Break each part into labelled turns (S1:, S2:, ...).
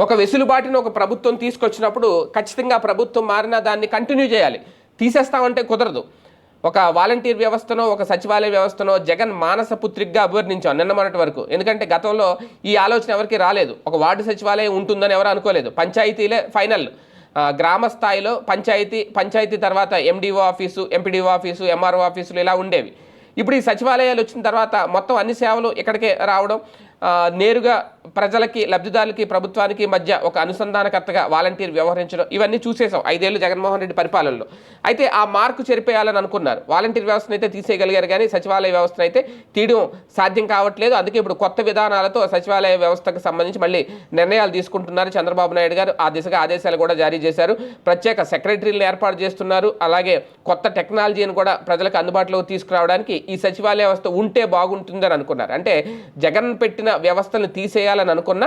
S1: ఒక వెసులుబాటును ఒక ప్రభుత్వం తీసుకొచ్చినప్పుడు ఖచ్చితంగా ప్రభుత్వం మారినా దాన్ని కంటిన్యూ చేయాలి. తీసేస్తామంటే కుదరదు. ఒక వాలంటీర్ వ్యవస్థనో ఒక సచివాలయ వ్యవస్థనో జగన్ మానస పుత్రిగ్గా అభివర్ణించాం నిన్న మొన్నటి వరకు. ఎందుకంటే గతంలో ఈ ఆలోచన ఎవరికి రాలేదు. ఒక వార్డు సచివాలయం ఉంటుందని ఎవరు అనుకోలేదు. పంచాయతీలే ఫైనల్. గ్రామ స్థాయిలో పంచాయతీ పంచాయతీ తర్వాత MDO office MPDO office MRO ఆఫీసులు ఇలా ఉండేవి. ఇప్పుడు ఈ సచివాలయాలు వచ్చిన తర్వాత మొత్తం అన్ని సేవలు ఇక్కడికే రావడం నేరుగా ప్రజలకి లబ్ధిదారులకి ప్రభుత్వానికి మధ్య ఒక అనుసంధానకర్తగా వాలంటీర్ వ్యవహరించడం ఇవన్నీ చూసేసాం ఐదేళ్ళు జగన్మోహన్ రెడ్డి పరిపాలనలో. అయితే ఆ మార్కు చెరిపేయాలని అనుకున్నారు. వాలంటీర్ వ్యవస్థను అయితే తీసేయగలిగారు కానీ సచివాలయ వ్యవస్థను అయితే తీయడం సాధ్యం కావట్లేదు. అందుకే ఇప్పుడు కొత్త విధానాలతో సచివాలయ వ్యవస్థకు సంబంధించి మళ్ళీ నిర్ణయాలు తీసుకుంటున్నారు చంద్రబాబు నాయుడు గారు. ఆ దిశగా ఆదేశాలు కూడా జారీ చేశారు. ప్రత్యేక సెక్రటరీలను ఏర్పాటు చేస్తున్నారు. అలాగే కొత్త టెక్నాలజీని కూడా ప్రజలకు అందుబాటులోకి తీసుకురావడానికి ఈ సచివాలయ వ్యవస్థ ఉంటే బాగుంటుందని అనుకున్నారు. అంటే జగన్ పెట్టిన వ్యవస్థను తీసేయాలని అనుకున్న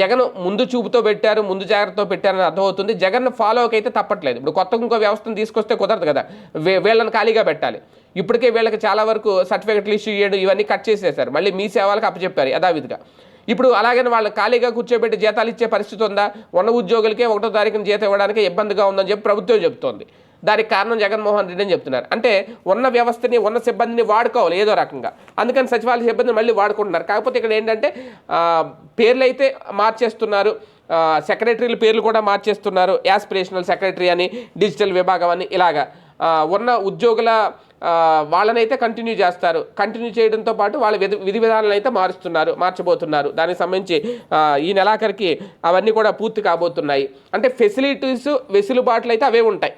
S1: జగన్ ముందు చూపుతో పెట్టారు ముందు జాగ్రత్తతో పెట్టారని అర్థమవుతుంది. జగన్ ఫాలో అయితే తప్పట్లేదు. ఇప్పుడు కొత్త ఇంకో వ్యవస్థను తీసుకొస్తే కుదరదు కదా. వీళ్ళని ఖాళీగా పెట్టాలి. ఇప్పటికే వీళ్ళకి చాలా వరకు సర్టిఫికెట్లు ఇష్యూ చేయడం ఇవన్నీ కట్ చేసేసారు మళ్ళీ మీ సేవలకు అప్పచెప్పారు యథావిధిగా. ఇప్పుడు అలాగని వాళ్ళు ఖాళీగా కూర్చోబెట్టి జీతాలు ఇచ్చే పరిస్థితి ఉందా? ఉన్న ఉద్యోగులకే ఒకటో తారీఖున జీతం ఇవ్వడానికి ఇబ్బందిగా ఉందని చెప్పి ప్రభుత్వం చెబుతోంది దానికి కారణం జగన్మోహన్ రెడ్డి అని చెప్తున్నారు. అంటే ఉన్న వ్యవస్థని ఉన్న సిబ్బందిని వాడుకోవాలి ఏదో రకంగా. అందుకని సచివాలయ సిబ్బందిని మళ్ళీ వాడుకుంటున్నారు. కాకపోతే ఇక్కడ ఏంటంటే పేర్లు అయితే మార్చేస్తున్నారు. సెక్రటరీల పేర్లు కూడా మార్చేస్తున్నారు. యాస్పిరేషనల్ సెక్రటరీ అని డిజిటల్ విభాగం అని ఇలాగా. ఉన్న ఉద్యోగుల వాళ్ళనైతే కంటిన్యూ చేస్తారు. కంటిన్యూ చేయడంతో పాటు వాళ్ళ విధి విధి విధానాలను అయితే మారుస్తున్నారు మార్చబోతున్నారు. దానికి సంబంధించి ఈ నెలాఖరికి అవన్నీ కూడా పూర్తి కాబోతున్నాయి. అంటే ఫెసిలిటీస్ వెసులుబాట్లు అయితే అవే ఉంటాయి.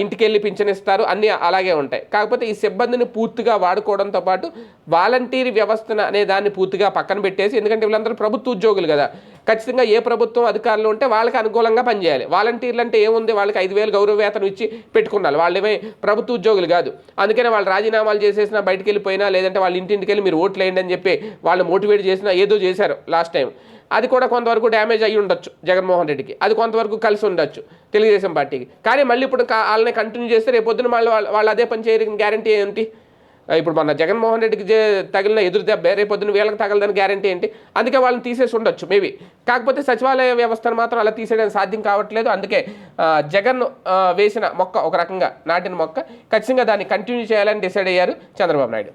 S1: ఇంటికి వెళ్ళి పింఛన్ ఇస్తారు అన్నీ అలాగే ఉంటాయి. కాకపోతే ఈ సిబ్బందిని పూర్తిగా వాడుకోవడంతో పాటు వాలంటీర్ వ్యవస్థను అనే దాన్ని పూర్తిగా పక్కన పెట్టేసి ఎందుకంటే వీళ్ళందరూ ప్రభుత్వ ఉద్యోగులు కదా ఖచ్చితంగా ఏ ప్రభుత్వం అధికారులు ఉంటే వాళ్ళకి అనుకూలంగా పనిచేయాలి. వాలంటీర్లు అంటే ఏముంది? వాళ్ళకి ఐదు వేలు గౌరవ వేతనం ఇచ్చి పెట్టుకున్నారు. వాళ్ళేమే ప్రభుత్వ ఉద్యోగులు కాదు. అందుకనే వాళ్ళు రాజీనామాలు చేసేసినా బయటికి వెళ్ళిపోయినా లేదంటే వాళ్ళ ఇంటింటికి వెళ్ళి మీరు ఓట్లు వేయండి అని చెప్పి వాళ్ళు మోటివేట్ చేసినా ఏదో చేశారు లాస్ట్ టైం. అది కూడా కొంతవరకు డ్యామేజ్ అయ్యి ఉండొచ్చు జగన్మోహన్ రెడ్డికి. అది కొంతవరకు కలిసి ఉండొచ్చు తెలుగుదేశం పార్టీకి. కానీ మళ్ళీ ఇప్పుడు వాళ్ళని కంటిన్యూ చేస్తే రేపు పొద్దున మళ్ళీ వాళ్ళు వాళ్ళు అదే పని చేయడానికి గ్యారంటీ ఏంటి? ఇప్పుడు మన జగన్మోహన్ రెడ్డికి తగిలిన ఎదురు దెబ్బ రేపు పొద్దున వీళ్ళకి తగలదని గ్యారంటీ ఏంటి? అందుకే వాళ్ళని తీసేసి ఉండొచ్చు మేబీ కాకపోతే సచివాలయ వ్యవస్థను మాత్రం అలా తీసేయడం సాధ్యం కావట్లేదు. అందుకే జగన్ వేసిన మొక్క ఒక రకంగా నాటిన మొక్క ఖచ్చితంగా దాన్ని కంటిన్యూ చేయాలని డిసైడ్ అయ్యారు చంద్రబాబు నాయుడు.